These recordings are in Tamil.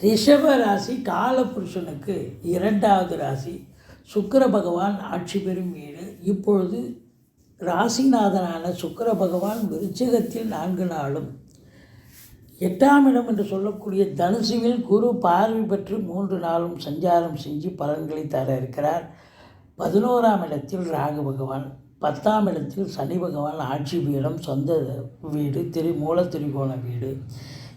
ரிஷப ராசி காலபுருஷனுக்கு இரண்டாவது ராசி. சுக்கர பகவான் ஆட்சி பெறும் வீடு. இப்பொழுது ராசிநாதனான சுக்கர பகவான் விருச்சகத்தில் நான்கு நாளும். எட்டாம் இடம் என்று சொல்லக்கூடிய தனுசுவில் குரு பார்வை பெற்று மூன்று நாளும் சஞ்சாரம் செஞ்சு பலன்களை தர இருக்கிறார். பதினோராம் இடத்தில் ராகு பகவான் பத்தாம் இடத்தில் சனி பகவான் ஆட்சி பீடம் சொந்த வீடு திரு மூல திரிகோண வீடு.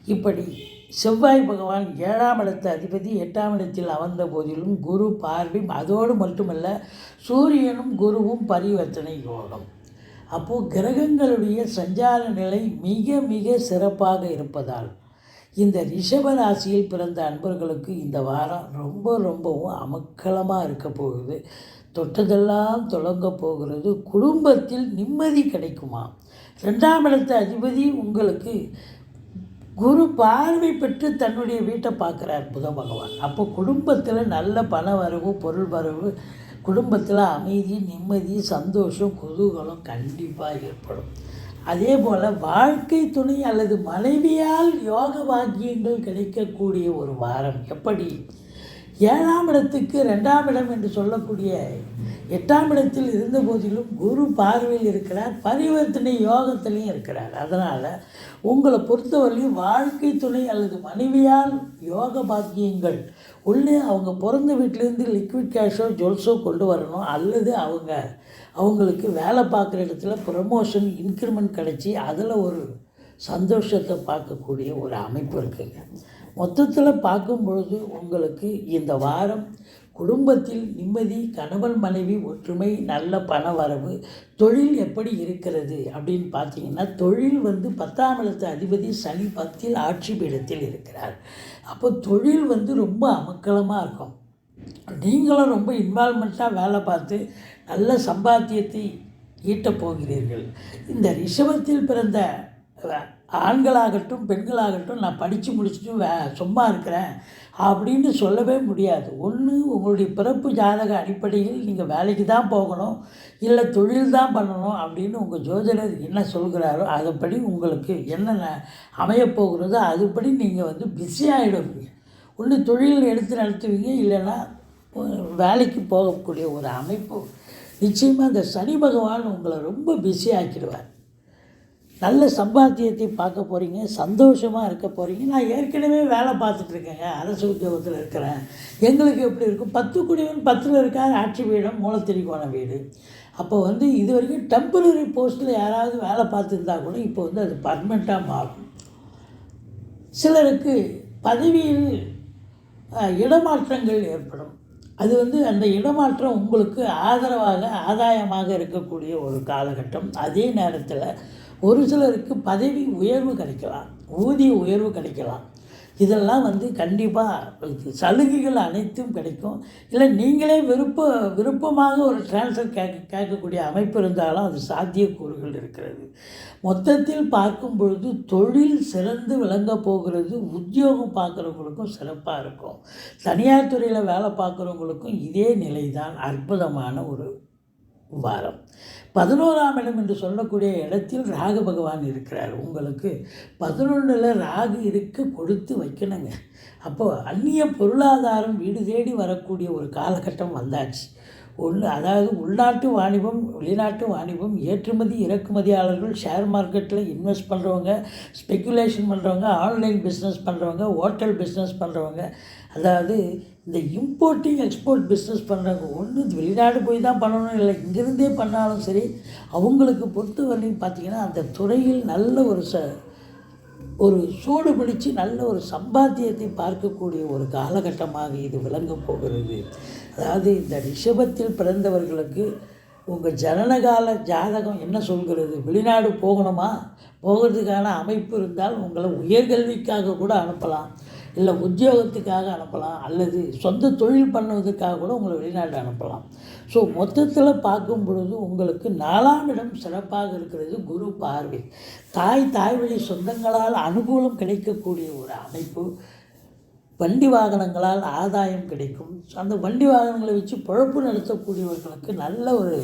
இப்படி செவ்வாய் பகவான் ஏழாம் இடத்து அதிபதி எட்டாம் இடத்தில் அமர்ந்த போதிலும் குரு பார்வையும் அதோடு மட்டுமல்ல சூரியனும் குருவும் பரிவர்த்தனை யோகம். அப்போது கிரகங்களுடைய சஞ்சார நிலை மிக மிக சிறப்பாக இருப்பதால் இந்த ரிஷப ராசியில் பிறந்த அன்பர்களுக்கு இந்த வாரம் ரொம்ப ரொம்பவும் அமக்கலமாக இருக்க போகுது. தொட்டதெல்லாம் தொடங்க போகிறது. குடும்பத்தில் நிம்மதி கிடைக்குமா? ரெண்டாம் இடத்து அதிபதி உங்களுக்கு குரு பார்வை பெற்று தன்னுடைய வீட்டை பார்க்குறார் புத பகவான். அப்போ குடும்பத்தில் நல்ல பண வரவு பொருள் வரவு குடும்பத்தில் அமைதி நிம்மதி சந்தோஷம் குதூகலம் கண்டிப்பாக ஏற்படும். அதே போல் வாழ்க்கை துணை அல்லது மனைவியால் யோக பாக்கியங்கள் கிடைக்கக்கூடிய ஒரு வாரம். எப்படி? ஏழாம் இடத்துக்கு ரெண்டாம் இடம் என்று சொல்லக்கூடிய எட்டாம் இடத்தில் இருந்த போதிலும் குரு பார்வையில் இருக்கிறார் பரிவர்த்தனை யோகத்திலையும் இருக்கிறார். அதனால் உங்களை பொறுத்தவரையும் வாழ்க்கை துணை அல்லது மனைவியால் யோக பாக்கியங்கள் உள்ளே அவங்க பிறந்த வீட்டிலேருந்து லிக்விட் கேஷோ ஜுவல்ஸோ கொண்டு வரணும். அல்லது அவங்க அவங்களுக்கு வேலை பார்க்குற இடத்துல ப்ரமோஷன் இன்க்ரிமெண்ட் கிடச்சி அதில் ஒரு சந்தோஷத்தை பார்க்கக்கூடிய ஒரு அமைப்பு இருக்குங்க. மொத்தத்தில் பார்க்கும் பொழுது உங்களுக்கு இந்த வாரம் குடும்பத்தில் நிம்மதி கணவன் மனைவி ஒற்றுமை நல்ல பண வரவு தொழில் எப்படி இருக்கிறது அப்படின்னு பார்த்தீங்கன்னா தொழில் வந்து பத்தாம் இடத்து அதிபதி சனி பத்தில் ஆட்சி பீடத்தில் இருக்கிறார். அப்போ தொழில் வந்து ரொம்ப அமக்கலமாக இருக்கும். நீங்களும் ரொம்ப இன்வால்மெண்ட்டாக வேலை பார்த்து நல்ல சம்பாத்தியத்தை ஈட்டப் போகிறீர்கள். இந்த ரிஷபத்தில் பிறந்த ஆண்களாகட்டும் பெண்களாகட்டும் நான் படித்து முடிச்சுட்டு வே சும்மா இருக்கிறேன். அப்படின்னு சொல்லவே முடியாது. ஒன்று உங்களுடைய பிறப்பு ஜாதக அடிப்படையில் நீங்கள் வேலைக்கு தான் போகணும் இல்லை தொழில் தான் பண்ணணும் அப்படின்னு உங்கள் ஜோதிடர் என்ன சொல்கிறாரோ அதுபடி உங்களுக்கு என்னென்ன அமையப்போகிறதோ அதுபடி நீங்கள் வந்து பிஸியாகிடுவீங்க ஒன்று தொழில் எடுத்து நடத்துவீங்க இல்லைன்னா வேலைக்கு போகக்கூடிய ஒரு அமைப்பு. நிச்சயமாக அந்த சனி பகவான் உங்களை ரொம்ப பிஸி ஆக்கிடுவார். நல்ல சம்பாத்தியத்தை பார்க்க போகிறீங்க சந்தோஷமாக இருக்க போகிறீங்க நான் ஏற்கனவே வேலை பார்த்துட்ருக்கேங்க அரசு உத்தியோகத்தில் இருக்கிறேன். எங்களுக்கு எப்படி இருக்கும்? பத்து குடிவன் பத்தில் இருக்கார் ஆட்சி வீடம் மூலத்திரிக்கோண வீடு. அப்போ வந்து இது வரைக்கும் டெம்பரரி போஸ்ட்டில் யாராவது வேலை பார்த்துருந்தா கூட இப்போ வந்து அது பர்மனெண்ட்டாக மாறும். சிலருக்கு பதவியில் இடமாற்றங்கள் ஏற்படும். அது வந்து அந்த இடமாற்றம் உங்களுக்கு ஆதரவாக ஆதாயமாக இருக்கக்கூடிய ஒரு காலகட்டம். அதே நேரத்தில் ஒரு சிலருக்கு பதவி உயர்வு கிடைக்கலாம் ஊதிய உயர்வு கிடைக்கலாம். இதெல்லாம் வந்து கண்டிப்பாக சலுகைகள் அனைத்தும் கிடைக்கும். இல்லை நீங்களே விருப்ப விருப்பமாக ஒரு டிரான்ஸ்ஃபர் கேட்க கேட்கக்கூடிய அமைப்பு இருந்தாலும் அது சாத்தியக்கூறுகள் இருக்கிறது. மொத்தத்தில் பார்க்கும் பொழுது தொழில் சிறந்து விளங்க போகிறது உத்தியோகம் பார்க்குறவங்களுக்கும் சிறப்பாக இருக்கும். தனியார் துறையில் வேலை பார்க்குறவங்களுக்கும் இதே நிலை தான் அற்புதமான ஒரு வாரம். பதினோராம் இடம் என்று சொல்லக்கூடிய இடத்தில் ராகு பகவான் இருக்கிறார். உங்களுக்கு பதினொன்றில் ராகு இருக்க கொடுத்து வைக்கணுங்க. அப்போது அந்நிய பொருளாதாரம் வீடு தேடி வரக்கூடிய ஒரு காலகட்டம் வந்தாச்சு. ஒன்று அதாவது உள்நாட்டு வாணிபம் வெளிநாட்டு வாணிபம் ஏற்றுமதி இறக்குமதியாளர்கள் ஷேர் மார்க்கெட்டில் இன்வெஸ்ட் பண்ணுறவங்க ஸ்பெக்குலேஷன் பண்ணுறவங்க ஆன்லைன் பிஸ்னஸ் பண்ணுறவங்க ஹோட்டல் பிஸ்னஸ் பண்ணுறவங்க அதாவது இந்த இம்போர்ட்டிங் எக்ஸ்போர்ட் பிஸ்னஸ் பண்ணுறவங்க ஒன்று வெளிநாடு போய் தான் பண்ணணும் இல்லை இங்கிருந்தே பண்ணாலும் சரி அவங்களுக்கு பொறுத்த வரையும் பார்த்திங்கன்னா அந்த துறையில் நல்ல ஒரு ச ஒரு சூடு பிடிச்சு நல்ல ஒரு சம்பாத்தியத்தை பார்க்கக்கூடிய ஒரு காலகட்டமாக இது விளங்கப் போகிறது. அதாவது இந்த ரிஷபத்தில் பிறந்தவர்களுக்கு உங்கள் ஜனனகால ஜாதகம் என்ன சொல்கிறது? வெளிநாடு போகணுமா? போகிறதுக்கான அமைப்பு இருந்தால் உங்களை உயர்கல்விக்காக கூட அனுப்பலாம். இல்லை உத்தியோகத்துக்காக அனுப்பலாம். அல்லது சொந்த தொழில் பண்ணுவதற்காக கூட உங்களை வெளிநாடு அனுப்பலாம். ஸோ மொத்தத்தில் பார்க்கும் பொழுது உங்களுக்கு நாலாம் இடம் சிறப்பாக இருக்கிறது குரு பார்வை. தாய் தாய் வழி சொந்தங்களால் அனுகூலம் கிடைக்கக்கூடிய ஒரு அமைப்பு. வண்டி வாகனங்களால் ஆதாயம் கிடைக்கும். அந்த வண்டி வாகனங்களை வச்சு பொழப்பு நடத்தக்கூடியவர்களுக்கு நல்ல ஒரு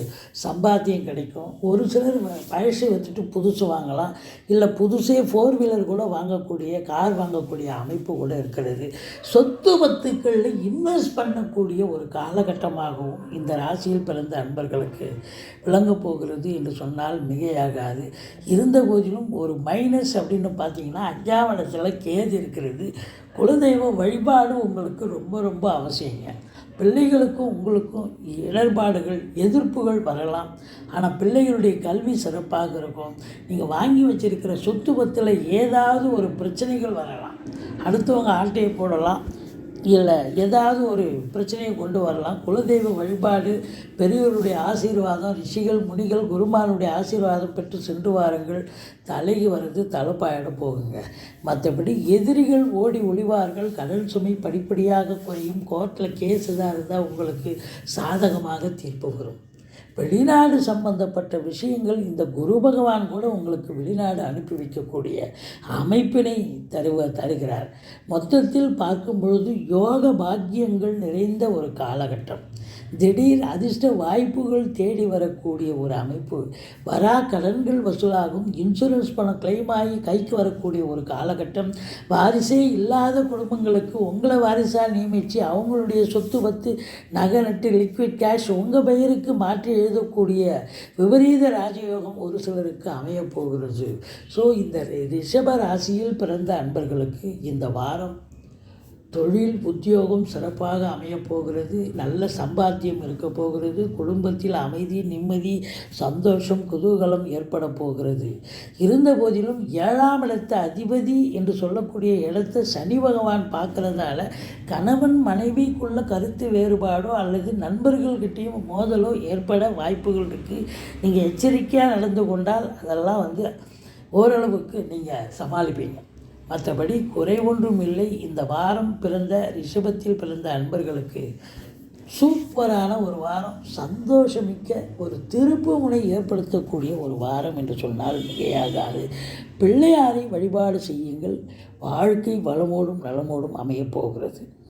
சம்பாத்தியம் கிடைக்கும். ஒரு சிலர் பழசை வச்சுட்டு புதுசு வாங்கலாம். இல்லை புதுசே ஃபோர் வீலர் கூட வாங்கக்கூடிய கார் வாங்கக்கூடிய அமைப்பு கூட இருக்கிறது. சொத்து பத்துக்களில் இன்வெஸ்ட் பண்ணக்கூடிய ஒரு காலகட்டமாகவும் இந்த ராசியில் பிறந்த அன்பர்களுக்கு விளங்கப் போகிறது என்று சொன்னால் மிகையாகாது. இருந்த போதிலும் ஒரு மைனஸ் அப்படின்னு பார்த்தீங்கன்னா அஞ்சாம் இடத்துல கேது இருக்கிறது. குலதெய்வம் வழிபாடு உங்களுக்கு ரொம்ப ரொம்ப அவசியங்க. பிள்ளைகளுக்கும் உங்களுக்கும் இடர்பாடுகள் எதிர்ப்புகள் வரலாம். ஆனால் பிள்ளைகளுடைய கல்வி சிறப்பாக இருக்கும். நீங்கள் வாங்கி வச்சிருக்கிற சொத்து பத்தில் ஏதாவது ஒரு பிரச்சனைகள் வரலாம். அடுத்தவங்க ஆட்டையை போடலாம். இல்லை ஏதாவது ஒரு பிரச்சனையை கொண்டு வரலாம். குலதெய்வ வழிபாடு பெரியவருடைய ஆசீர்வாதம் ரிஷிகள் முனிகள் குருமானுடைய ஆசீர்வாதம் பெற்று சென்று வாருங்கள். தலைக்கு வர்றது தலைப்பாயிட போகுங்க. மற்றபடி எதிரிகள் ஓடி ஒளிவார்கள். கடல் சுமை படிப்படியாக குறையும். கோர்ட்டில் கேஸ் எதாக இருந்தால் உங்களுக்கு சாதகமாக தீர்ப்பு வரும். வெளிநாடு சம்பந்தப்பட்ட விஷயங்கள் இந்த குரு பகவான் கூட உங்களுக்கு வெளிநாடு அனுப்பி வைக்கக்கூடிய அமைப்பினை தருவ தருகிறார். மொத்தத்தில் பார்க்கும் பொழுது யோக பாக்கியங்கள் நிறைந்த ஒரு காலகட்டம். திடீர் அதிர்ஷ்ட வாய்ப்புகள் தேடி வரக்கூடிய ஒரு அமைப்பு. வரா கடன்கள் வசூலாகும். இன்சூரன்ஸ் பணம் கிளைம் ஆகி கைக்கு வரக்கூடிய ஒரு காலகட்டம். வாரிசே இல்லாத குடும்பங்களுக்கு உங்களை வாரிசாக நியமித்து அவங்களுடைய சொத்து பத்து நகை நட்டு லிக்விட் கேஷ் உங்கள் பெயருக்கு மாற்றி எழுதக்கூடிய விபரீத ராஜயோகம் ஒரு சிலருக்கு அமையப் போகிறது. ஸோ இந்த ரிஷப ராசியில் பிறந்த அன்பர்களுக்கு இந்த வாரம் தொழில் உத்தியோகம் சிறப்பாக அமையப் போகிறது. நல்ல சம்பாத்தியம் இருக்க போகிறது. குடும்பத்தில் அமைதி நிம்மதி சந்தோஷம் குதூகலம் ஏற்பட போகிறது. இருந்த போதிலும் ஏழாம் இடத்த அதிபதி என்று சொல்லக்கூடிய இடத்தை சனி பகவான் பார்க்கறதால கணவன் மனைவிக்குள்ள கருத்து வேறுபாடோ அல்லது நண்பர்கள்கிட்டேயும் மோதலோ ஏற்பட வாய்ப்புகள் இருக்குது நீங்கள் எச்சரிக்கையாக நடந்து கொண்டால் அதெல்லாம் வந்து ஓரளவுக்கு நீங்கள் சமாளிப்பீங்க. மற்றபடி குறை ஒன்றும் இல்லை. இந்த வாரம் பிறந்த ரிஷபத்தில் பிறந்த அன்பர்களுக்கு சூப்பரான ஒரு வாரம் சந்தோஷமிக்க ஒரு திருப்பு முனை ஏற்படுத்தக்கூடிய ஒரு வாரம் என்று சொன்னால் மிகையாகாது. பிள்ளையாரை வழிபாடு செய்யுங்கள். வாழ்க்கை வளமோடும் நலமோடும் அமையப் போகிறது.